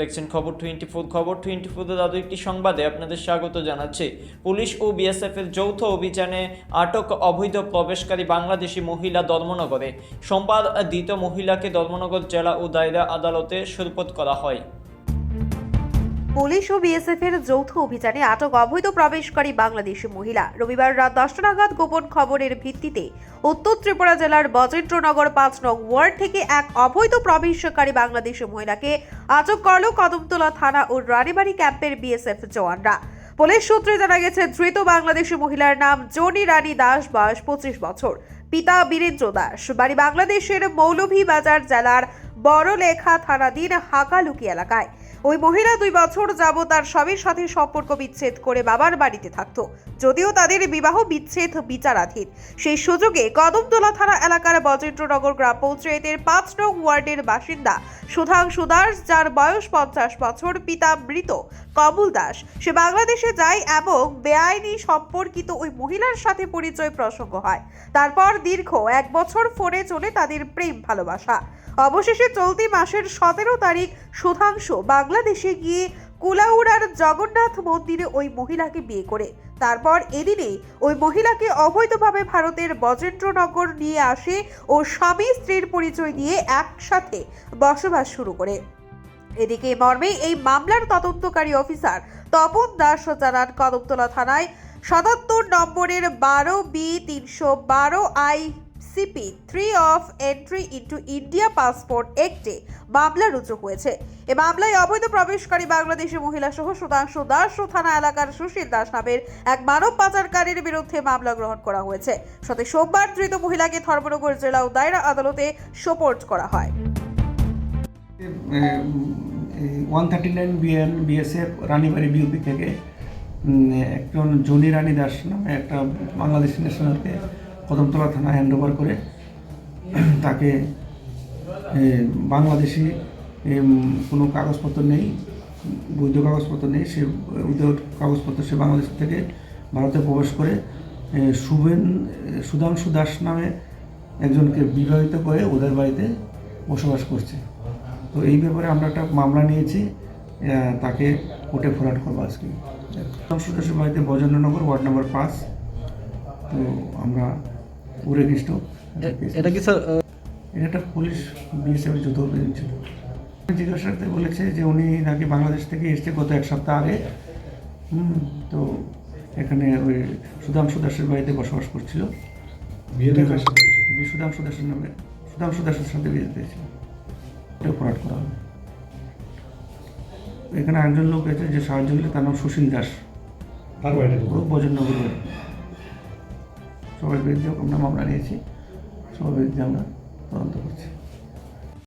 দেখছেন খবর twenty four খবর টোয়েন্টি ফোর দাদু, একটি সংবাদে আপনাদের স্বাগত জানাচ্ছি। পুলিশ ও বিএসএফের যৌথ অভিযানে আটক অবৈধ প্রবেশকারী বাংলাদেশি মহিলা ধর্মনগরে। সোমবার মহিলাকে ধর্মনগর জেলা ও দায়রা আদালতে সুরপত করা হয়। পুলিশ ও বিএসএফ এর যৌথ অভিযানে আটক অবৈধ প্রবেশকারী বাংলাদেশি মহিলা। রবিবার রাত দশটা নাগাদ গোপন খবরের ভিত্তিতে উত্তর ত্রিপুরা জেলার বজেন্দ্রনগর পাঁচ নং ওয়ার্ড থেকে এক অবৈধ প্রবেশকারী বাংলাদেশি মহিলাকে আটক করল কদমতলা থানা ও রানীবাড়ি ক্যাম্পের বিএসএফ জওয়ানরা। পুলিশ সূত্রে জানা গেছে, ধৃত বাংলাদেশি মহিলার নাম জনি রানী দাস, বয়স পঁচিশ বছর। পিতা বীরেন্দ্র দাস। বাড়ি বাংলাদেশের মৌলভীবাজার জেলার বড়লেখা থানাধীন হাকালুকি এলাকায়। ওই মহিলা দুই বছর যাবৎ তার স্বামীর সাথে সম্পর্ক বিচ্ছেদ করে বাবার বাড়িতে থাকতো। যদিও তাদের বিবাহ বিচ্ছেদ বিচারাধীন। সেই সুযোগে কদমতলা থানা এলাকার বজেন্দ্রনগর গ্রাম পঞ্চায়েতের পাঁচ নং ওয়ার্ডের বাসিন্দা সুধাংশু দাস যার বয়স পঞ্চাশ বছর, পিতা মৃত কমল দাস। সে বাংলাদেশে যায় এবং বেআইনি সম্পর্কিত ওই মহিলার সাথে পরিচয় প্রসঙ্গ হয়। তারপর দীর্ঘ এক বছর ফোনে চলে তাদের প্রেম ভালোবাসা। অবশেষে চলতি মাসের সতেরো তারিখ সুধাংশু বাংলাদেশে গিয়ে কুলাউড়ার জগন্নাথ মন্দিরে ওই মহিলাকে বিয়ে করে। তারপর এদিনেই ওই মহিলাকে অবৈধভাবে ভারতের বজেন্দ্রনগর নিয়ে আসে ও স্বামী স্ত্রীর পরিচয় দিয়ে একসাথে বসবাস শুরু করে। এদিকে মর্মে এই মামলার তদন্তকারী অফিসার তপন দাস জানান, কদমতলা থানায় সাতাত্তর নম্বরের বারো বি তিনশো বারো I CP three of entry into India passport একটে মামলা রুজু হয়েছে। এ মামলায় অবৈধ প্রবেশকারী বাংলাদেশি মহিলা সহ সুধাংশু দাস থানা এলাকার সুশীল দাস নামের এক মানব পাচারকারীর বিরুদ্ধে মামলা গ্রহণ করা হয়েছে। সাথে সোমবার ধৃত মহিলাকে ধর্মনগর জেলা ও দায়রা আদালতে সোপর্দ করা হয়। One thirty nine BN BSF Ranibari BOP থেকে একজন জনি রানী দাস নামে একটা বাংলাদেশি ন্যাশনালকে কদমতলা থানা হ্যান্ড ওভার করে তাকে বাংলাদেশি কোনো কাগজপত্র নেই, বৈধ কাগজপত্র নেই, সে উইদাউট কাগজপত্র সে বাংলাদেশ থেকে ভারতে প্রবেশ করে শুভেন সুধাংশু দাস নামে একজনকে বিবাহিত করে ওদের বাড়িতে বসবাস করছে। তো এই ব্যাপারে আমরা একটা মামলা নিয়েছি তাকে কোর্টে ফোরাট করব আজকে। সুদাসের বাড়িতে বজেন্দ্রনগর, ওয়ার্ড নম্বর পাঁচ। তো আমরা উড়ে খ্রিস্ট এটা কি স্যার এটা একটা পুলিশ বিএসএফের যৌথ অভিযান ছিল। জিজ্ঞাসাতে বলেছে যে উনি নাকি বাংলাদেশ থেকে এসছে গত এক সপ্তাহ আগে। হুম তো এখানে ওই সুধাংশু দাসের বাড়িতে বসবাস করছিল? সুধাংশু দাসের নামে সুধাংশু দাসের সাথে বিয়ে দিয়েছিল এটা অপরাধ করা হবে এখানে একজন লোক আছে যে সাহায্য করলে তার নাম সুশীল দাস। তার বাড়িটা বজননগর বাড়ি সবার বিরুদ্ধে আমরা মামলা নিয়েছি। সবার বিরুদ্ধে আমরা তদন্ত করছি।